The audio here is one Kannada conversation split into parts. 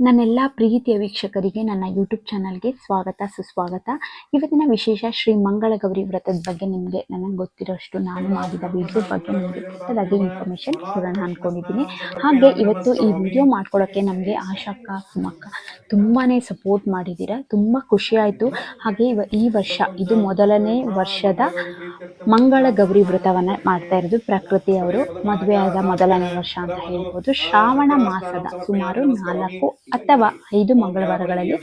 ನನ್ನೆಲ್ಲ ಪ್ರೀತಿಯ ವೀಕ್ಷಕರಿಗೆ ನನ್ನ ಯೂಟ್ಯೂಬ್ ಚಾನಲ್ಗೆ ಸ್ವಾಗತ, ಸುಸ್ವಾಗತ. ಇವತ್ತಿನ ವಿಶೇಷ ಶ್ರೀ ಮಂಗಳ ಗೌರಿ ವ್ರತದ ಬಗ್ಗೆ ನಿಮಗೆ ನನಗೆ ಗೊತ್ತಿರೋಷ್ಟು ನಾನು ಮಾಡಿದ ವಿಡಿಯೋ ಬಗ್ಗೆ ನಿಮಗೆ ಪುಟ್ಟದಾಗಿ ಇನ್ಫಾರ್ಮೇಷನ್ ಕೊಡೋಣ ಅಂದ್ಕೊಂಡಿದ್ದೀನಿ ಹಾಗೆ ಇವತ್ತು ಈ ವಿಡಿಯೋ ಮಾಡ್ಕೊಳ್ಳೋಕ್ಕೆ ನಮಗೆ ಆಶಕ್ಕ ಸುಮಕ್ಕ ತುಂಬಾ ಸಪೋರ್ಟ್ ಮಾಡಿದ್ದೀರಾ ತುಂಬ ಖುಷಿ ಆಯಿತು. ಹಾಗೆ ಇವ ಈ ವರ್ಷ, ಇದು ಮೊದಲನೇ ವರ್ಷದ ಮಂಗಳ ಗೌರಿ ವ್ರತವನ್ನು ಮಾಡ್ತಾ ಇರೋದು ಪ್ರಕೃತಿ ಅವರು. ಮದುವೆಯಾದ ಮೊದಲನೇ ವರ್ಷ ಅಂತ ಹೇಳ್ಬೋದು. ಶ್ರಾವಣ ಮಾಸದ ಸುಮಾರು ನಾಲ್ಕು ಅಥವಾ ಐದು ಮಂಗಳವಾರಗಳಲ್ಲಿ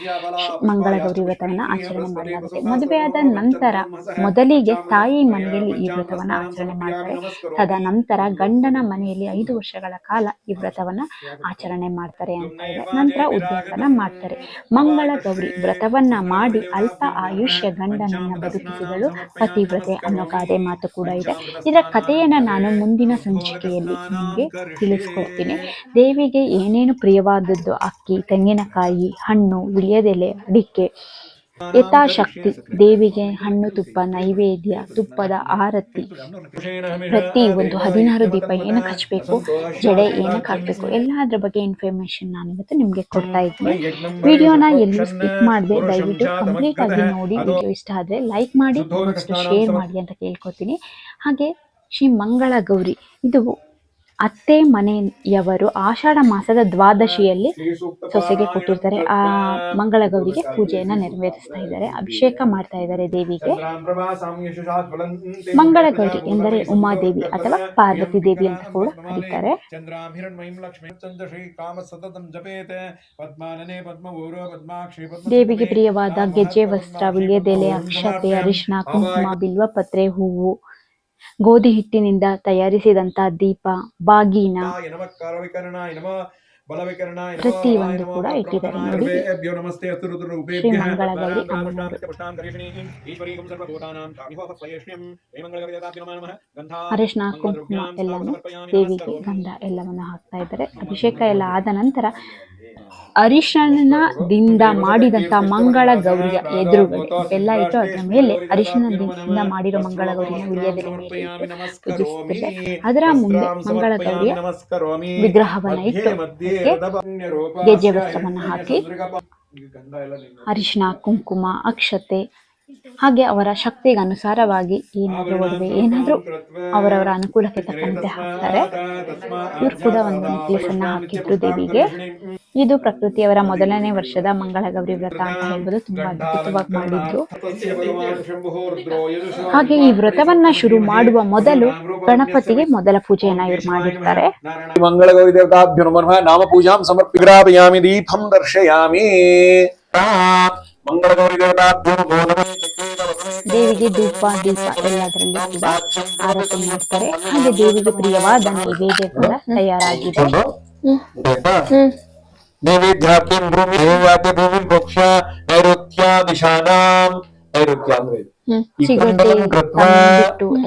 ಮಂಗಳ ಗೌರಿ ವ್ರತವನ್ನ ಆಚರಣೆ ಮಾಡಲಾಗುತ್ತೆ. ಮದುವೆಯಾದ ನಂತರ ಮೊದಲಿಗೆ ತಾಯಿ ಮನೆಯಲ್ಲಿ ಈ ವ್ರತವನ್ನ ಆಚರಣೆ ಮಾಡ್ತಾರೆ. ತದನಂತರ ಗಂಡನ ಮನೆಯಲ್ಲಿ ಐದು ವರ್ಷಗಳ ಕಾಲ ಈ ವ್ರತವನ್ನ ಆಚರಣೆ ಮಾಡ್ತಾರೆ ಅಂತ ಇದೆ. ನಂತರ ಉದ್ಯಾಪನ ಮಾಡ್ತಾರೆ. ಮಂಗಳ ಗೌರಿ ವ್ರತವನ್ನ ಮಾಡಿ ಅಲ್ಪ ಆಯುಷ್ಯ ಗಂಡನನ್ನ ಬದುಕಿಸಿದಳು. ಪತಿವ್ರತೆ ಅನ್ನೋ ಗಾದೆ ಮಾತು ಕೂಡ ಇದೆ. ಇದರ ಕಥೆಯನ್ನ ನಾನು ಮುಂದಿನ ಸಂಚಿಕೆಯಲ್ಲಿ ನಿಮಗೆ ತಿಳಿಸ್ಕೊಡ್ತೀನಿ. ದೇವಿಗೆ ಏನೇನು ಪ್ರಿಯವಾದದ್ದು ಅಕ್ಕಿ ತೆಂಗಿನಕಾಯಿ, ಹಣ್ಣು ವಿಳ್ಯದೆಲೆ ಅಡಿಕೆ, ಯಥಾಶಕ್ತಿ, ದೇವಿಗೆ ಹಣ್ಣು ತುಪ್ಪ, ನೈವೇದ್ಯ, ತುಪ್ಪದ ಆರತಿ. ಪ್ರತಿ ಒಂದು ಹದಿನಾರು ದೀಪ ಏನಕ್ಕೆ ಹಚ್ಚಬೇಕು ಜಡೆ ಏನಕ್ಕೆ ಹಾಕಬೇಕು, ಎಲ್ಲದ್ರ ಬಗ್ಗೆ ಇನ್ಫಾರ್ಮೇಶನ್ ನಾನು ಇವತ್ತು ನಿಮಗೆ ಕೊಡ್ತಾ ಇದ್ದೀನಿ. ವಿಡಿಯೋನ ಎಲ್ಲೂ ಸ್ಕಿಪ್ ಮಾಡದೆ, ದಯವಿಟ್ಟು ಕಂಪ್ಲೀಟ್ ಆಗಿ ನೋಡಿ. ವಿಡಿಯೋ ಇಷ್ಟ ಆದರೆ ಲೈಕ್ ಮಾಡಿ ಶೇರ್ ಮಾಡಿ ಅಂತ ಕೇಳ್ಕೊತೀನಿ. ಹಾಗೆ ಶ್ರೀ ಮಂಗಳ ಗೌರಿ ಇದು ಅತ್ತೆ ಮನೆಯವರು ಆಷಾಢ ಮಾಸದ ದ್ವಾದಶಿಯಲ್ಲಿ ಸೊಸೆಗೆ ಕೊಟ್ಟಿರ್ತಾರೆ. ಆ ಮಂಗಳ ಗೌರಿಗೆ ಪೂಜೆಯನ್ನ ನೆರವೇರಿಸ್ತಾ ಇದ್ದಾರೆ, ಅಭಿಷೇಕ ಮಾಡ್ತಾ ಇದ್ದಾರೆ ದೇವಿಗೆ. ಮಂಗಳ ಗೌರಿ ಎಂದರೆ ಉಮಾದೇವಿ ಅಥವಾ ಪಾರ್ವತಿ ದೇವಿ ಅಂತ ಕೂಡ ಕರೀತಾರೆ. ದೇವಿಗೆ ಪ್ರಿಯವಾದ ಗೆಜ್ಜೆ ವಸ್ತ್ರ, ವಿಳ್ಯದೆಲೆ, ಅಕ್ಷತೆ ಅರಿಶಿನ ಕುಂಕುಮ, ಬಿಲ್ವಪತ್ರೆ, ಹೂವು ಗೋಧಿ ಹಿಟ್ಟಿನಿಂದ ತಯಾರಿಸಿದಂತ ದೀಪ ಬಾಗಿನ ನಮಃ ಕಾರವಿಕರಣಾಯ ನಮಃ ಬಲವಿಕರಣಾಯ ನಮಃ ಪ್ರತಿ ಒಂದು ಕೂಡ ಇಟ್ಟಿದ್ದಾರೆ ನೋಡಿ. ಶ್ರೀ ಅರಿಶಿನ ಕುಂಕುಮ ಎಲ್ಲಾನು ದೇವಿಗೆ ಗಂಧ ಎಲ್ಲವನ್ನ ಹಾಕ್ತಾ ಇದ್ದಾರೆ. ಅಭಿಷೇಕ ಎಲ್ಲ ಆದ ನಂತರ ಅರಿಶಿಣದಿಂದ ಮಾಡಿದಂತ ಮಂಗಳ ಗೌರಿಯ ಎದುರುಗಡೆ ಎಲ್ಲ ಇಟ್ಟು ಅದರ ಮೇಲೆ ಅರಿಶಿಣದಿಂದ ಮಾಡಿರೋ ಮಂಗಳ ಗೌರಿಯ ವಿಳ್ಯದೆಲೆ ಮೇಲೆ ಪೂಜಿಸುತ್ತದೆ ಅದರ ಮುಂದೆ ಮಂಗಳ ಗೌರಿಯ ವಿಗ್ರಹವನ್ನ ಇಟ್ಟು ಗೆಜ್ಜೆ ವಸ್ತ್ರವನ್ನ ಹಾಕಿ ಅರಿಶಿನ ಕುಂಕುಮ ಅಕ್ಷತೆ ಹಾಗೆ ಅವರ ಶಕ್ತಿಗೆ ಅನುಸಾರವಾಗಿ ಏನಾದರೂ ಒಡವೆ ಏನಾದ್ರೂ ಅವರವರ ಅನುಕೂಲಕ್ಕೆ ತಕ್ಕಂತೆ ಹಾಕ್ತಾರೆ. ಇವ್ರು ಕೂಡ ಒಂದು ನೆಕ್ಲೆಸ್ ಅನ್ನ ಹಾಕಿದ್ರು ದೇವಿಗೆ ಇದು ಪ್ರಕೃತಿಯವರ ಮೊದಲನೇ ವರ್ಷದ ಮಂಗಳ ಗೌರಿ ವ್ರತ ಅಂತ ಹೇಳ್ಬೋದು. ತುಂಬಾ ಅದ್ಭುತವಾಗಿ ಮಾಡಿದ್ರು ಹಾಗೆ ಈ ವ್ರತವನ್ನ ಶುರು ಮಾಡುವ ಮೊದಲು ಗಣಪತಿಗೆ ಮೊದಲ ಪೂಜೆಯನ್ನ ಇವ್ರು ಮಾಡಿರ್ತಾರೆ. ಮಂಗಳಗೌರಿ ಗೌರಿ ನಮಃ. ನಾಮ ಪೂಜಾಂ ಸಮರ್ಪಿಗ್ರಾಪಯಾಮಿ ದೀಪಂ ದರ್ಶಯಾಮಿ. ಮಂಗಳಗೌರಿ ನಮಃ. ದೇವಿಗೆ ದೀಪ ದೀಪ ಎಲ್ಲದರಲ್ಲಿ ಕೂಡ ಆರತಿ ಮಾಡ್ತಾರೆ. ಹಾಗೆ ದೇವಿಗೆ ಪ್ರಿಯವಾದ ನೈವೇದ್ಯ ಕೂಡ ತಯಾರಾಗಿದೆ. ನೈವೇದ್ಯಾಖ್ಯಂ ಭೂಮಿ ನೈವೇದ್ಯ ಭೂಮಿ ಮೋಕ್ಷ ನೈಋತ್ಯ ದಿಶಾನಾಂ ನೈಋತ್ಯ ಅಂದ್ರೆ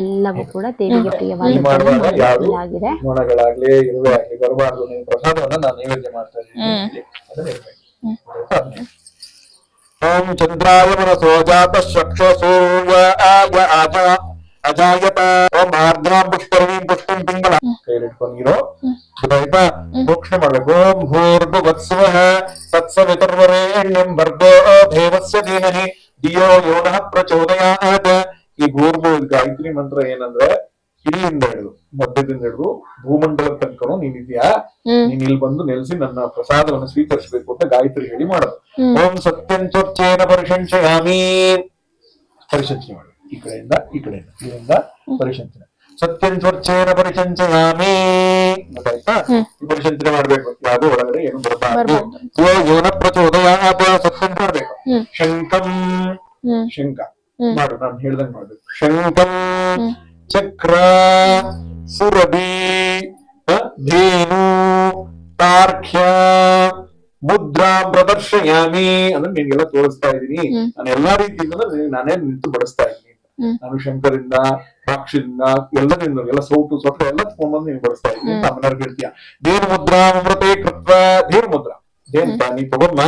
ಎಲ್ಲವೂ ಕೂಡ ದೇವಿಗೆ ಮಾಡಲಾಗಿದೆ ನೋಣಗಳಾಗ್ಲಿ ಇರುವೆ ಆಗ್ಲಿ ಬರಬಾರ್ದು ನೀವು ಪ್ರಸಾದವನ್ನ ನಾನು ನೈವೇದ್ಯ ಮಾಡ್ತಾ ಇದ್ದೀನಿ. ಓಂ ಚಂದ್ರಾಯ ಮನಸೋ ಜಾತ ಸೂರ್ಯ ಆಗ ಆಜ. ಅಜಾಯತ ಓಂ ಆರ್ದ್ರಾಂ ಪುಷ್ಕರಣೀಂ ಪುಷ್ಪಂ ಪಿಂಗಲ ಕೈಲಿಟ್ಕೊಂಡಿರೋ? ಗೊತ್ತಾಯ್ತಾ ಮೋಕ್ಷ ಮಾಡ್ಬೇಕು ಓಂ ಭೂರ್ಭುವತ್ಸವಃ ತತ್ಸವಿತರ್ವರೇಣ್ಯಂ ಭರ್ಗೋ ದೇವಸ್ಯ ಧೀಮಹಿ. ಧಿಯೋ ಯೋ ನಃ ಪ್ರಚೋದಯಾತ್. ಈ ಭೂರ್ಭು ಗಾಯತ್ರಿ ಮಂತ್ರ ಏನಂದ್ರೆ ಇಲ್ಲಿಂದ ಹಿಡಿದು ಮಧ್ಯದಿಂದ ಹಿಡಿದು ಭೂಮಂಡಲದ ತನಕನು ನೀನಿದ್ಯಾ ನೀನ್ ಇಲ್ಲಿ ಬಂದು ನೆಲೆಸಿ ನನ್ನ ಪ್ರಸಾದವನ್ನು ಸ್ವೀಕರಿಸಬೇಕು ಅಂತ ಗಾಯತ್ರಿ ಹೇಳಿ ಮಾಡೋದು. ಓಂ ಸತ್ಯಂ ತ್ವಚ್ಚೇನ ಪರಿಶಂಚಯಾಮಿ ಪರಿಶಂಚನೆ ಮಾಡು. ಈ ಕಡೆಯಿಂದ ಈ ಕಡೆಯಿಂದ ಇದರಿಂದ ಪರಿಶಂಚನೆ ಸತ್ಯಂ ತ್ವಚ್ಚೇನ ಪರಿಶಂಚಯಾಮಿ. ಗೊತ್ತಾಯ್ತಾ? ಪರಿಶಂಚನೆ ಮಾಡ್ಬೇಕು. ಯಾವುದು ಒಳಗಡೆ ಏನು ಬರಬಾರ್ದು. ಯೋನ ಪ್ರಚೋದಯ ಸತ್ಯಂ ಮಾಡ್ಬೇಕು. ಶಂಕಂ. ಶಂಕ. ಮಾಡು ನಾನು ಹೇಳ್ದಂಗ್ ಮಾಡ್ಬೇಕು. ಶಂಕಂ. ಚಕ್ರ. ಸುರಭಿ. ಧೇನು. ತಾರ್ಖ್ಯ. ಮುದ್ರಾ ಪ್ರದರ್ಶಯಾಮಿ. ಅಂದ್ರೆ ನಿನ್ಗೆಲ್ಲ ತೋರಿಸ್ತಾ ಇದೀನಿ ನಾನು ಎಲ್ಲಾ ರೀತಿಯಿಂದ ನಾನೇ ನಿಂತು ಬಡಿಸ್ತಾ ಇದ್ದೀನಿ. ನಾನು ಶಂಕರಿಂದ ದ್ರಾಕ್ಷಿದಿಂದ ಎಲ್ಲದಿಂದ ಎಲ್ಲ ಸೌಟು ಸೊಟ್ಟು ಎಲ್ಲ ತಗೊಂಡ್ಬಂದು ನೀನು ಬಳಸ್ತಾ ಇದ್ದೀನಿ. ಅಂತ ಅಮ್ಮನವ್ರಿಗೆ ಹೇಳ್ತೀಯ ದೇನು ಮುದ್ರಾ ಅಮೃತೇ ಕೃತ್ವ ದೇನು ಮುದ್ರಾ ದೇಂತ ನೀ ತಗೊಂಡ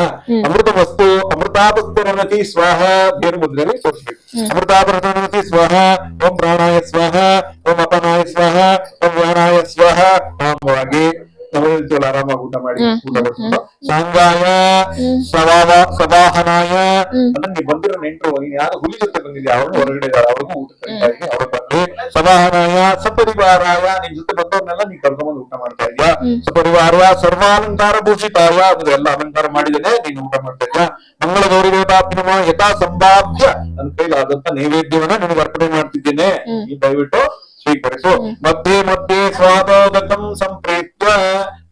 ಅಮೃತ ವಸ್ತು ಅಮೃತಾಪಸ್ತರಣತಿ ಸ್ವಾಹ ಬೇರು ಮುದ್ರೆಯಲ್ಲಿ ತೋರಿಸ್ಬೇಕು ಅಮೃತಾಪಸ್ತರಣತಿ ಸ್ವಾಹ ಓಂ ಪ್ರಾಣಾಯ ಸ್ವಾಹ ಓಂ ಅಪನಾಯ ಸ್ವಾಹ ಓಂ ವ್ಯಾಣಾಯ ಸ್ವಾಹ ನಾಮವಾಗಿ ನಾವು ಹೇಳ್ತೀವಲ್ಲ ಆರಾಮಾಗಿ ಊಟ ಮಾಡಿ. ಊಟ ಮಾಡ್ಕೊಂಡು ಸಾಂಗಾಯ ಸವಾವ ಸವಾಹನಾಯ. ಅಂದ್ರೆ ನೀವು ಬಂದಿರೋ ನೆಂಟರು ನೀನ್ ಯಾರು ಹುಲಿ ಜೊತೆ ಬಂದಿದ್ಯಾ? ಅವರು ಹೊರಗಡೆ ಇದ್ದಾರೆ ಅವ್ರಿಗೂ ಊಟ ಅವ್ರ ಬಂದು ಸವಾಹನಾಯ ಸಪರಿವಾರಾಯ ನಿನ್ ಜೊತೆ ಬಂದವ್ರನ್ನೆಲ್ಲ ನೀ ಕರ್ಕೊಂಡ್ಬಂದು ಊಟ ಮಾಡ್ತಾ ಇದ್ಯಾ ಸಪರಿವಾರ ಸರ್ವಾಲಂಕಾರ ಭೂಷಿತಾಯ ಅಂದ್ರೆ ಎಲ್ಲ ಅಲಂಕಾರ ಮಾಡಿದ್ದೇನೆ ನೀನು ಊಟ ಮಾಡ್ತಾ ಇದ್ಯಾ ಮಂಗಳ ಗೌರಿ ದೇವತಾತ್ಮ ಯಥಾ ಸಂಭಾವ್ಯ ನನ್ನ ಕೈಲಾದಂತ ನೈವೇದ್ಯವನ್ನ ನಿನಗೆ ಅರ್ಪಣೆ ಮಾಡ್ತಿದ್ದೇನೆ. ಈ ದಯವಿಟ್ಟು ಸ್ವೀಕರಿಸು. ಮಧ್ಯೆ ಮಧ್ಯೆ ಸ್ವಾದೋದಕಂ ಸಂಪ್ರೇತ್ಯ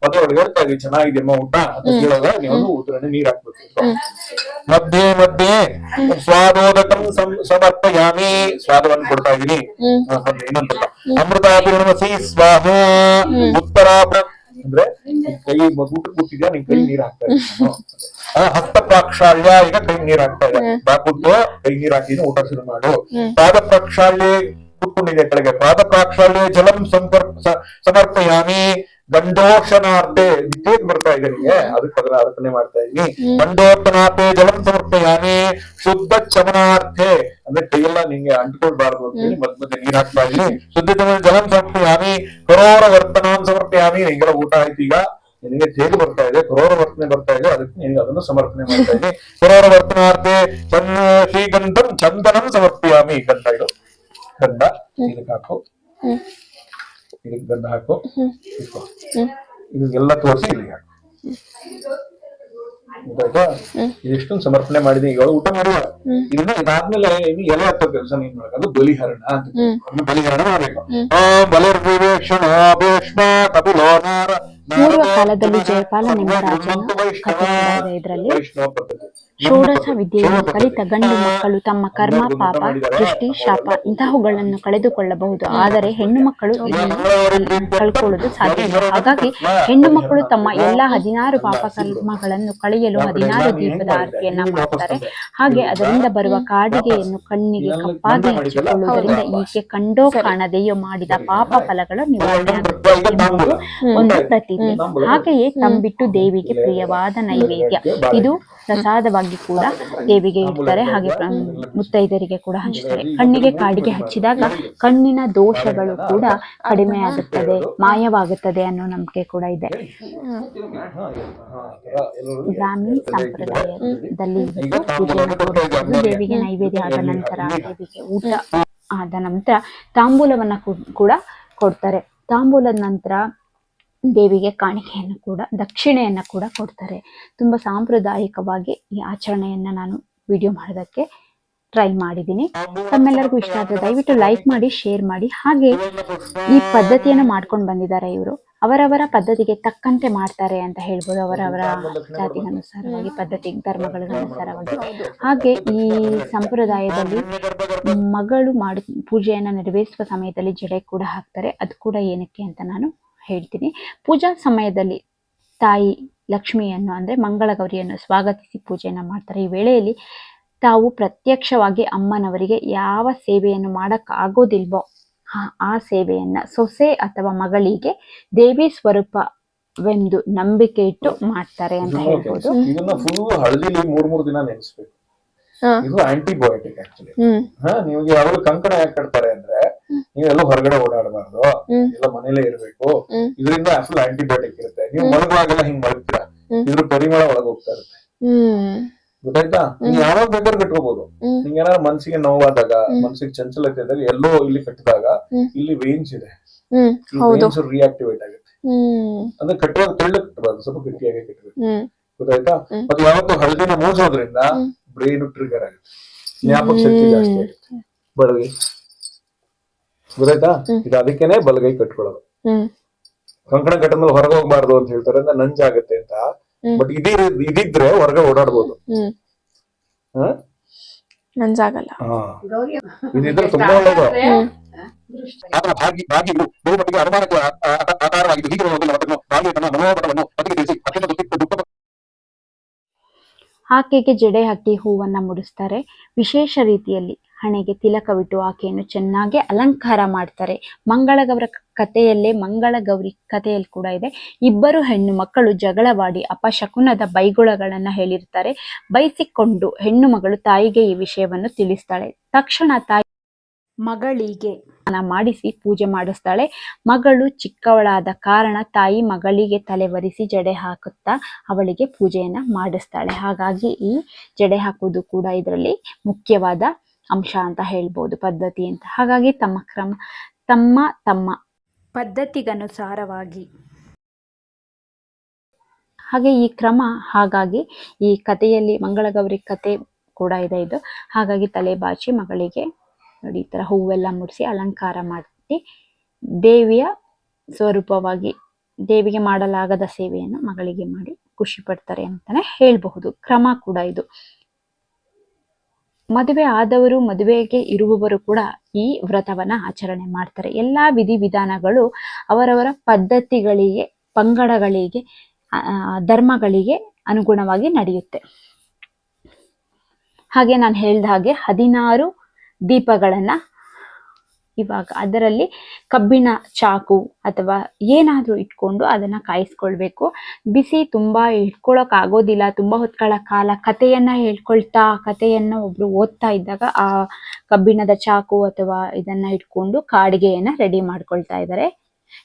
ಮತ್ತೆ ಇದ್ದೀವಿ ಚೆನ್ನಾಗಿದೆಯಮ್ಮ ಊಟ ಅಂತ ಕೇಳೋದ ನೀವು ಊಟದಲ್ಲಿ ನೀರ್ ಹಾಕ್ಬೇಕು. ಮಧ್ಯೆ ಮಧ್ಯೆ ಸ್ವಾದೋದಕಂ ಸಮರ್ಪಯಾಮಿ ಸ್ವಾದವನ್ನು ಕೊಡ್ತಾ ಇದೀನಿ ಏನಂತಲ್ಲ ಅಮೃತಾಭಿರ್ಣಮಸಿ ಸ್ವಾಹ ಉತ್ತರ ಅಂದ್ರೆ ಕೈ ಊಟ ಕೂತಿದ್ಯಾ ನಿನ್ ಕೈ ನೀರ್ ಹಾಕ್ತಾ ಇದ್ದೀನಿ ಹಸ್ತ ಪ್ರಾಕ್ಷಾಲ್ಯ ಈಗ ಕೈ ನೀರ್ ಹಾಕ್ತಾ ಇದೆ ಬಾಕುಟ್ಟು ಕೈ ನೀರ್ ಊಟ ಶುರು ಮಾಡು. ಪಾದ ಪ್ರಾಕ್ಷಾಳ್ಯ ಕುತ್ಕೊಂಡಿದೆ ಕೆಳಗೆ? ಪಾದ ಪ್ರಾಕ್ಷಾಳ್ಯ ಜಲಂ ಸಂಪರ್ಕ ಸಮರ್ಪಯಾಮಿ ಗಂಡೋಷನಾರ್ತೆ ವಿದ್ಯುತ್ ಬರ್ತಾ ಇದೆ ನಿಮಗೆ. ಅದಕ್ಕೆ ಅದನ್ನ ಅರ್ಪಣೆ ಮಾಡ್ತಾ ಇದೀನಿ. ಗಂಡೋರ್ತನಾರ್ತೆ ಜಲಂ ಸಮರ್ಪಯಾನೆ ಶುದ್ಧ ಚಮನಾರ್ಥೆ ಅಂದ್ರೆ ಕೈಯೆಲ್ಲ ನಿಂಗೆ ಅಂಟ್ಕೊಳ್ಬಾರ್ದು ಅಂತ ಹೇಳಿ ಮಧ್ಯ ಮಧ್ಯೆ ನೀರ್ ಹಾಕ್ತಾ ಇದೀನಿ. ಶುದ್ಧ ಚಮನ ಜಲಂ ಸಮರ್ಪಯಾಮಿ ಕರೋರ ವರ್ತನಾನ್ ಸಮರ್ಪಯಾಮಿ ನಿಂಗೆಲ್ಲ ಊಟ ಆಯ್ತು ಈಗ. ನಿನಗೆ ತೇಗು ಬರ್ತಾ ಇದೆ ಕರೋರ ವರ್ತನೆ ಬರ್ತಾ ಇದೆ. ಅದಕ್ಕೆ ನಿನಗೆ ಅದನ್ನು ಸಮರ್ಪಣೆ ಮಾಡ್ತಾ ಇದೀನಿ. ಕರೋರ ವರ್ತನಾರ್ಥೆ ಚನ್ನ ಶ್ರೀಗಂಧಂ ಚಂದನಂ ಸಮರ್ಪಯಾಮಿ. ಗಂಧ ಇದು. ಗಂಧ ಇದಕ್ಕೆ ಹಾಕು ಇದಕ್ಕೆ ಗಂಧ ಹಾಕು. ಇಟ್ಕೋ. ಇದಕ್ಕೆಲ್ಲ ತೋರಿಸಿ ಇಲ್ಲಿಗೆ ಹಾಕು. ಗೊತ್ತಾಯ್ತಾ? ಇದಿಷ್ಟೊಂದು ಸಮರ್ಪಣೆ ಮಾಡಿದೀನಿ. ಈಗ ಊಟ ಮಾಡುವ. ಇದನ್ನ ಇದಾದ್ಮೇಲೆ ಇನ್ನು ಎಲೆ ಹತ್ತೋ ಕೆಲಸ ನೀನ್ ಮಾಡ್ಬೇಕು ಅದು ಬಲಿಹರಣ ಅಂತ ಅದನ್ನ ಬಲಿಹರಣ ಮಾಡ್ಬೇಕು. ಆ ಬಲಿರ್ವಿವೇಕ್ಷಣ ಭೀಷ್ಮ ಕಪಿಲೋನಾರ ಪೂರ್ವ ಕಾಲದಲ್ಲಿ ಜಯಪಾಲನೆಂಬ ರಾಜನ ಕಥೆಯಿದೆ ಇದರಲ್ಲಿ ವೈಷ್ಣವ ಪದ್ಧತಿ. ಷೋಡಶ ವಿದ್ಯೆಯನ್ನು ಕಲಿತ ಗಂಡು ಮಕ್ಕಳು ತಮ್ಮ ಕರ್ಮ ಪಾಪ ದೃಷ್ಟಿ ಶಾಪ ಇಂತಹವುಗಳನ್ನು ಕಳೆದುಕೊಳ್ಳಬಹುದು. ಆದರೆ ಹೆಣ್ಣು ಮಕ್ಕಳು ಇದನ್ನು ಸಾಧ್ಯ ಸಾಧ್ಯವಿಲ್ಲ. ಹಾಗಾಗಿ ಹೆಣ್ಣು ಮಕ್ಕಳು ತಮ್ಮ ಎಲ್ಲಾ ಹದಿನಾರು ಪಾಪ ಕರ್ಮಗಳನ್ನು ಕಳೆಯಲು ಹದಿನಾರು ದೀಪದ ಆರತಿಯನ್ನ ಮಾಡ್ತಾರೆ. ಹಾಗೆ ಅದರಿಂದ ಬರುವ ಕಾಡಿಗೆಯನ್ನು ಕಣ್ಣಿಗೆ ಕಪ್ಪಾಗಿ ಹಚ್ಚಿಕೊಳ್ಳುವುದರಿಂದ ಈಕೆ ಕಂಡೋ ಕಾಣದೆಯೋ ಮಾಡಿದ ಪಾಪ ಫಲಗಳು ನಿವಾರಣೆ ಆಗುತ್ತೆ ಒಂದು ಪ್ರತೀತಿ ಹಾಗೆಯೇ ತಂಬಿಟ್ಟು ದೇವಿಗೆ ಪ್ರಿಯವಾದ ನೈವೇದ್ಯ. ಇದು ಪ್ರಸಾದವಾಗಿ ಕೂಡ ದೇವಿಗೆ ಇಡ್ತಾರೆ, ಹಾಗೆ ಮುತ್ತೈದರಿಗೆ ಕೂಡ ಹಂಚ್ತಾರೆ. ಕಣ್ಣಿಗೆ ಕಾಡಿಗೆ ಹಚ್ಚಿದಾಗ ಕಣ್ಣಿನ ದೋಷಗಳು ಕೂಡ ಕಡಿಮೆ ಆಗುತ್ತದೆ, ಮಾಯವಾಗುತ್ತದೆ ಅನ್ನೋ ನಂಬಿಕೆ ಕೂಡ ಇದೆ. ಗ್ರಾಮೀಣ ಸಂಪ್ರದಾಯದಲ್ಲಿ ದೇವಿಗೆ ನೈವೇದ್ಯ ಆದ ನಂತರ ದೇವಿಗೆ ಊಟ ಆದ ನಂತರ ತಾಂಬೂಲವನ್ನ ಕೂಡ ಕೊಡ್ತಾರೆ. ತಾಂಬೂಲದ ನಂತರ ದೇವಿಗೆ ಕಾಣಿಕೆಯನ್ನು ಕೂಡ, ದಕ್ಷಿಣೆಯನ್ನು ಕೂಡ ಕೊಡ್ತಾರೆ. ತುಂಬ ಸಾಂಪ್ರದಾಯಿಕವಾಗಿ ಈ ಆಚರಣೆಯನ್ನು ನಾನು ವಿಡಿಯೋ ಮಾಡೋದಕ್ಕೆ ಟ್ರೈ ಮಾಡಿದ್ದೀನಿ. ತಮ್ಮೆಲ್ಲರಿಗೂ ಇಷ್ಟ ಆದರೆ ದಯವಿಟ್ಟು ಲೈಕ್ ಮಾಡಿ ಶೇರ್ ಮಾಡಿ. ಹಾಗೆ ಈ ಪದ್ಧತಿಯನ್ನು ಮಾಡ್ಕೊಂಡು ಬಂದಿದ್ದಾರೆ ಇವರು. ಅವರವರ ಪದ್ಧತಿಗೆ ತಕ್ಕಂತೆ ಮಾಡ್ತಾರೆ ಅಂತ ಹೇಳ್ಬೋದು. ಅವರವರ ಜಾತಿಗನುಸಾರವಾಗಿ, ಪದ್ಧತಿ, ಧರ್ಮಗಳಿಗನುಸಾರವಾಗಿ. ಹಾಗೆ ಈ ಸಂಪ್ರದಾಯದಲ್ಲಿ ಮಗಳು ಮಾಡಿ, ಪೂಜೆಯನ್ನು ನೆರವೇರಿಸುವ ಸಮಯದಲ್ಲಿ ಜಡೆ ಕೂಡ ಹಾಕ್ತಾರೆ. ಅದು ಕೂಡ ಏನಕ್ಕೆ ಅಂತ ನಾನು ಹೇಳ್ತೀನಿ. ಪೂಜಾ ಸಮಯದಲ್ಲಿ ತಾಯಿ ಲಕ್ಷ್ಮಿಯನ್ನು ಅಂದರೆ ಮಂಗಳಗೌರಿಯನ್ನು ಸ್ವಾಗತಿಸಿ ಪೂಜೆಯನ್ನು ಮಾಡ್ತಾರೆ. ಈ ವೇಳೆಯಲ್ಲಿ ತಾವು ಪ್ರತ್ಯಕ್ಷವಾಗಿ ಅಮ್ಮನವರಿಗೆ ಯಾವ ಸೇವೆಯನ್ನು ಮಾಡೋಕ್ಕಾಗೋದಿಲ್ವೋ ಆ- ಆ ಸೇವೆಯನ್ನ ಸೊಸೆ ಅಥವಾ ಮಗಳಿಗೆ ದೇವಿ ಸ್ವರೂಪವೆಂದು ನಂಬಿಕೆ ಇಟ್ಟು ಮಾಡ್ತಾರೆ ಅಂತ ಹೇಳ್ಬೋದು. ಇದನ್ನ ಫುಲ್ ಹಳದಿಲಿ ಮೂರ್ ಮೂರ್ ದಿನ ನೆನೆಸ್ಬೇಕು. ಇದು ಆಂಟಿಬಯೋಟಿಕ್ ಆಕ್ಚುಲಿ ನಿಮ್ಗೆ ಯಾವಾಗಲೂ ಕಂಕಣ ಯಾಕೆ ಕಟ್ತಾರೆ ಅಂದ್ರೆ ನೀವೆಲ್ಲ ಹೊರಗಡೆ ಓಡಾಡಬಾರ್ದು. ಎಲ್ಲ ಮನೇಲೆ ಇರ್ಬೇಕು. ಇದರಿಂದ ಆಂಟಿಬಯಾಟಿಕ್ ಆಂಟಿಬಯೋಟಿಕ್ ಇರುತ್ತೆ. ನೀವು ಮಲಗುವಾಗೆಲ್ಲ ಹಿಂಗ್ ಮಲಗ್ತೀರಾ? ಇದ್ರ ಪರಿಮಳ ಒಳಗ್ ಹೋಗ್ತಾ ಇರುತ್ತೆ ಗೊತ್ತಾಯ್ತಾ? ನೀವು ಯಾವಾಗ ಬೇಕಾದ್ರೆ ಕಟ್ಕೋಬಹುದು ಹ್ಮ್. ನಿಂಗೆ ಏನಾದ್ರು ಮನ್ಸಿಗೆ ನೋವಾದಾಗ ಮನ್ಸಿಗೆ ಚಂಚಲತೆ ಇದ್ದಾಗ ಎಲ್ಲೋ ಇಲ್ಲಿ ಕಟ್ಟಿದಾಗ ಇಲ್ಲಿ ವೇನ್ಸ್ ಇದೆ. ವೇನ್ಸ್ ರಿಯಾಕ್ಟಿವೇಟ್ ಆಗುತ್ತೆ. ಅಂದ್ರೆ ಕಟ್ಟುವಾಗ ತೆಳ್ಳು ಕಟ್ಟಬಾರ್ದು ಸ್ವಲ್ಪ ಗಟ್ಟಿಯಾಗಿ ಕಟ್ಟಬೇಕು. ಗೊತ್ತಾಯ್ತಾ? ಮತ್ತೆ ಯಾವತ್ತು ಹಳದಿನ ಮೂಸೋದ್ರಿಂದ ಬ್ರೈನ್ ಟ್ರಿಗರ್ ಆಗುತ್ತೆ. ಜ್ಞಾಪಕ ಶಕ್ತಿ ಜಾಸ್ತಿ ಆಗುತ್ತೆ. ಗೊತ್ತಾಯ್ತಾ? ಇದು ಅದಕ್ಕೇನೆ ಬಲಗೈ ಕಟ್ಕೊಳ್ಳೋದು. ಕಂಕಣ ಕಟ್ಟದ್ಮೇಲೆ ಹೊರಗೆ ಹೋಗ್ಬಾರ್ದು ಅಂತ ಹೇಳ್ತಾರೆ ಅಂದ್ರೆ ನಂಜಾಗತ್ತೆ ಅಂತ. ಬಟ್ ಇದೇ ಇದಿದ್ರೆ ಹೊರಗೆ ಓಡಾಡ್ಬೋದು? ನಂಜಾಗಲ್ಲ. ಹಾ. ಇದಿದ್ರೆ ತುಂಬಾ ಒಳ್ಳೇದು. ಆತನ ಭಾಗಿ ಭಾಗಿಗಳು ಬಹುಮಟ್ಟಿಗೆ ಅನುಮಾನಕ್ಕೆ ಆ- ಆ- ಆ- ಆಧಾರವಾಗಿದ್ದು ಹೀಗಿರುವಾಗ ಅವರನ್ನು ಭಾಗಿಯ ತನ್ನ ಮನೋಭಾವವನ್ನು ಪತಿಗೆ ತಿಳಿಸಿ ಅತ್ಯಂತ ದುಃಖ ದುಃಖ ಆಕೆಗೆ ಜಡೆ ಹಾಕಿ ಹೂವನ್ನ ಮುಡಿಸ್ತಾರೆ? ವಿಶೇಷ ರೀತಿಯಲ್ಲಿ ಹಣೆಗೆ ತಿಲಕವಿಟ್ಟು ಆಕೆಯನ್ನು ಚೆನ್ನಾಗಿ ಅಲಂಕಾರ ಮಾಡ್ತಾರೆ. ಮಂಗಳಗೌರ ಕಥೆಯಲ್ಲೇ ಮಂಗಳಗೌರಿ ಕಥೆಯಲ್ಲಿ ಕೂಡ ಇದೆ. ಇಬ್ಬರು ಹೆಣ್ಣು ಮಕ್ಕಳು ಜಗಳವಾಡಿ ಅಪಶಕುನದ ಬೈಗುಳಗಳನ್ನು ಹೇಳಿರ್ತಾರೆ. ಬೈಸಿಕೊಂಡು ಹೆಣ್ಣು ಮಗಳು ತಾಯಿಗೆ ಈ ವಿಷಯವನ್ನು ತಿಳಿಸ್ತಾಳೆ. ತಕ್ಷಣ ತಾಯಿ ಮಗಳಿಗೆ ಮಾಡಿಸಿ ಪೂಜೆ ಮಾಡಿಸ್ತಾಳೆ. ಮಗಳು ಚಿಕ್ಕವಳಾದ ಕಾರಣ ತಾಯಿ ಮಗಳಿಗೆ ತಲೆ ಒರೆಸಿ ಜಡೆ ಹಾಕುತ್ತಾ ಅವಳಿಗೆ ಪೂಜೆಯನ್ನ ಮಾಡಿಸ್ತಾಳೆ. ಹಾಗಾಗಿ ಈ ಜಡೆ ಹಾಕುವುದು ಕೂಡ ಇದರಲ್ಲಿ ಮುಖ್ಯವಾದ ಅಂಶ ಅಂತ ಹೇಳ್ಬೋದು ಪದ್ಧತಿ ಅಂತ. ಹಾಗಾಗಿ ತಮ್ಮ ಕ್ರಮ, ತಮ್ಮ ತಮ್ಮ ಪದ್ಧತಿಗನುಸಾರವಾಗಿ. ಹಾಗೆ ಈ ಕ್ರಮ, ಹಾಗಾಗಿ ಈ ಕಥೆಯಲ್ಲಿ ಮಂಗಳಗೌರಿ ಕತೆ ಕೂಡ ಇದೆ ಇದು. ಹಾಗಾಗಿ ತಲೆ ಬಾಚಿ ಮಗಳಿಗೆ ನೋಡಿ, ಈ ತರ ಹೂವೆಲ್ಲ ಮುಡಿಸಿ ಅಲಂಕಾರ ಮಾಡಿ ದೇವಿಯ ಸ್ವರೂಪವಾಗಿ, ದೇವಿಗೆ ಮಾಡಲಾಗದ ಸೇವೆಯನ್ನು ಮಗಳಿಗೆ ಮಾಡಿ ಖುಷಿ ಪಡ್ತಾರೆ ಅಂತಾನೆ ಹೇಳ್ಬಹುದು. ಕ್ರಮ ಕೂಡ ಇದು. ಮದುವೆ ಆದವರು, ಮದುವೆಗೆ ಇರುವವರು ಕೂಡ ಈ ವ್ರತವನ್ನ ಆಚರಣೆ ಮಾಡ್ತಾರೆ. ಎಲ್ಲಾ ವಿಧಿವಿಧಾನಗಳು ಅವರವರ ಪದ್ಧತಿಗಳಿಗೆ, ಪಂಗಡಗಳಿಗೆ ಧರ್ಮಗಳಿಗೆ ಅನುಗುಣವಾಗಿ ನಡೆಯುತ್ತೆ. ಹಾಗೆ ನಾನು ಹೇಳ್ದ ಹಾಗೆ ಹದಿನಾರು ದೀಪಗಳನ್ನ ಇವಾಗ ಅದರಲ್ಲಿ ಕಬ್ಬಿಣ ಚಾಕು ಅಥವಾ ಏನಾದರೂ ಇಟ್ಕೊಂಡು ಅದನ್ನ ಕಾಯಿಸ್ಕೊಳ್ಬೇಕು. ಬಿಸಿ ತುಂಬಾ ಇಟ್ಕೊಳ್ಳೋಕ್ಕಾಗೋದಿಲ್ಲ ತುಂಬ ಹೊತ್ಗಳ ಕಾಲ ಕಥೆಯನ್ನ ಹೇಳ್ಕೊಳ್ತಾ ಕಥೆಯನ್ನ ಒಬ್ರು ಓದ್ತಾ ಇದ್ದಾಗ ಆ ಕಬ್ಬಿಣದ ಚಾಕು ಅಥವಾ ಇದನ್ನ ಇಟ್ಕೊಂಡು ಕಾಡಿಗೆಯನ್ನ ರೆಡಿ ಮಾಡ್ಕೊಳ್ತಾ ಇದ್ದಾರೆ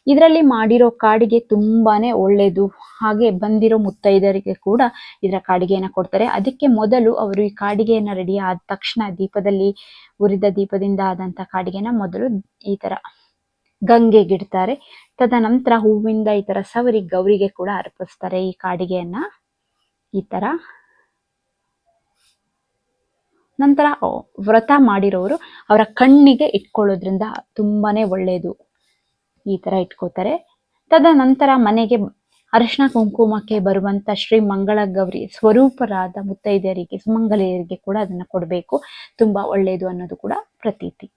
ಇದರಲ್ಲಿ ಮಾಡಿರೋ ಕಾಡಿಗೆ ತುಂಬಾನೇ ಒಳ್ಳೇದು. ಹಾಗೆ ಬಂದಿರೋ ಮುತ್ತೈದರಿಗೆ ಕೂಡ ಇದರ ಕಾಡಿಗೆಯನ್ನ ಕೊಡ್ತಾರೆ. ಅದಕ್ಕೆ ಮೊದಲು ಅವರು ಈ ಕಾಡಿಗೆಯನ್ನ ರೆಡಿ ಆದ ತಕ್ಷಣ ದೀಪದಲ್ಲಿ ಉರಿದ ದೀಪದಿಂದ ಆದಂತ ಕಾಡಿಗೆನ ಮೊದಲು ಈ ತರ ಗಂಗೆಗಿಡ್ತಾರೆ ತದನಂತರ ಹೂವಿಂದ ಈ ತರ ಸವರಿ ಗೌರಿಗೆ ಕೂಡ ಅರ್ಪಿಸ್ತಾರೆ ಈ ಕಾಡಿಗೆಯನ್ನ. ಈ ತರ. ನಂತರ ವ್ರತ ಮಾಡಿರೋರು ಅವರ ಕಣ್ಣಿಗೆ ಇಟ್ಕೊಳ್ಳೋದ್ರಿಂದ ತುಂಬಾನೇ ಒಳ್ಳೇದು. ಈ ತರ ಇಟ್ಕೋತಾರೆ. ತದನಂತರ ಮನೆಗೆ ಅರಿಶಿನ ಕುಂಕುಮಕ್ಕೆ ಬರುವಂತ ಶ್ರೀ ಮಂಗಳ ಗೌರಿ ಸ್ವರೂಪರಾದ ಮುತ್ತೈದೆಯರಿಗೆ, ಸುಮಂಗಲೆಯರಿಗೆ ಕೂಡ ಅದನ್ನ ಕೊಡಬೇಕು. ತುಂಬಾ ಒಳ್ಳೆಯದು ಅನ್ನೋದು ಕೂಡ ಪ್ರತೀತಿ.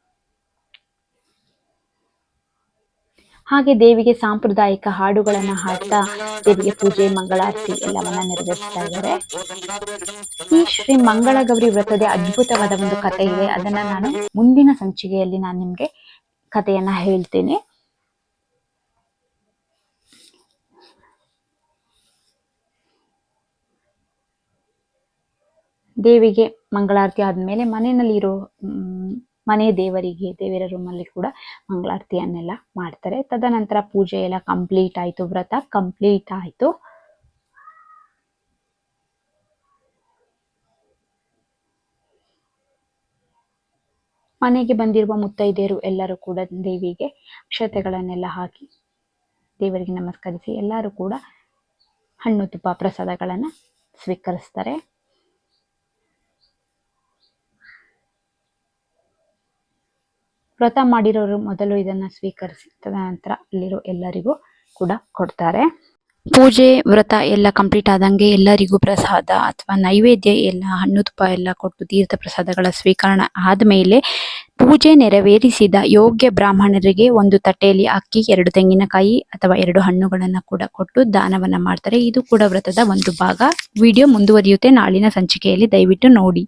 ಹಾಗೆ ದೇವಿಗೆ ಸಾಂಪ್ರದಾಯಿಕ ಹಾಡುಗಳನ್ನ ಹಾಡ್ತಾ ದೇವಿಗೆ ಪೂಜೆ, ಮಂಗಳಾರತಿ ಎಲ್ಲವನ್ನ ನೆರವೇರಿಸ್ತಾ ಇದ್ದಾರೆ. ಈ ಶ್ರೀ ಮಂಗಳ ಗೌರಿ ವ್ರತದ ಅದ್ಭುತವಾದ ಒಂದು ಕಥೆ ಇದೆ. ಅದನ್ನ ನಾನು ಮುಂದಿನ ಸಂಚಿಕೆಯಲ್ಲಿ ನಾನು ನಿಮ್ಗೆ ಕಥೆಯನ್ನ ಹೇಳ್ತೇನೆ. ದೇವಿಗೆ ಮಂಗಳಾರತಿ ಆದ್ಮೇಲೆ ಮನೆಯಲ್ಲಿರೋ ಮನೆ ದೇವರಿಗೆ, ದೇವರ ರೂಮಲ್ಲಿ ಕೂಡ ಮಂಗಳಾರತಿಯನ್ನೆಲ್ಲ ಮಾಡ್ತಾರೆ. ತದನಂತರ ಪೂಜೆ ಎಲ್ಲ ಕಂಪ್ಲೀಟ್ ಆಯ್ತು, ವ್ರತ ಕಂಪ್ಲೀಟ್ ಆಯ್ತು. ಮನೆಗೆ ಬಂದಿರುವ ಮುತ್ತೈದೆಯರು ಎಲ್ಲರೂ ಕೂಡ ದೇವಿಗೆ ಅಕ್ಷತೆಗಳನ್ನೆಲ್ಲ ಹಾಕಿ ದೇವರಿಗೆ ನಮಸ್ಕರಿಸಿ ಎಲ್ಲರೂ ಕೂಡ ಹಣ್ಣು ತುಪ್ಪ ಪ್ರಸಾದಗಳನ್ನು ಸ್ವೀಕರಿಸ್ತಾರೆ. ವ್ರತ ಮಾಡಿರೋರು ಮೊದಲು ಇದನ್ನ ಸ್ವೀಕರಿಸಿ ತದನಂತರ ಅಲ್ಲಿರೋ ಎಲ್ಲರಿಗೂ ಕೂಡ ಕೊಡ್ತಾರೆ. ಪೂಜೆ, ವ್ರತ ಎಲ್ಲ ಕಂಪ್ಲೀಟ್ ಆದಂಗೆ ಎಲ್ಲರಿಗೂ ಪ್ರಸಾದ ಅಥವಾ ನೈವೇದ್ಯ ಎಲ್ಲ, ಹಣ್ಣು ತುಪ್ಪ ಎಲ್ಲ ಕೊಟ್ಟು ತೀರ್ಥ ಪ್ರಸಾದಗಳ ಸ್ವೀಕರಣ ಆದಮೇಲೆ ಪೂಜೆ ನೆರವೇರಿಸಿದ ಯೋಗ್ಯ ಬ್ರಾಹ್ಮಣರಿಗೆ ಒಂದು ತಟ್ಟೆಯಲ್ಲಿ ಅಕ್ಕಿ, ಎರಡು ತೆಂಗಿನಕಾಯಿ ಅಥವಾ ಎರಡು ಹಣ್ಣುಗಳನ್ನು ಕೂಡ ಕೊಟ್ಟು ದಾನವನ್ನ ಮಾಡ್ತಾರೆ. ಇದು ಕೂಡ ವ್ರತದ ಒಂದು ಭಾಗ. ವಿಡಿಯೋ ಮುಂದುವರಿಯುತ್ತೆ. ನಾಳಿನ ಸಂಚಿಕೆಯಲ್ಲಿ ದಯವಿಟ್ಟು ನೋಡಿ.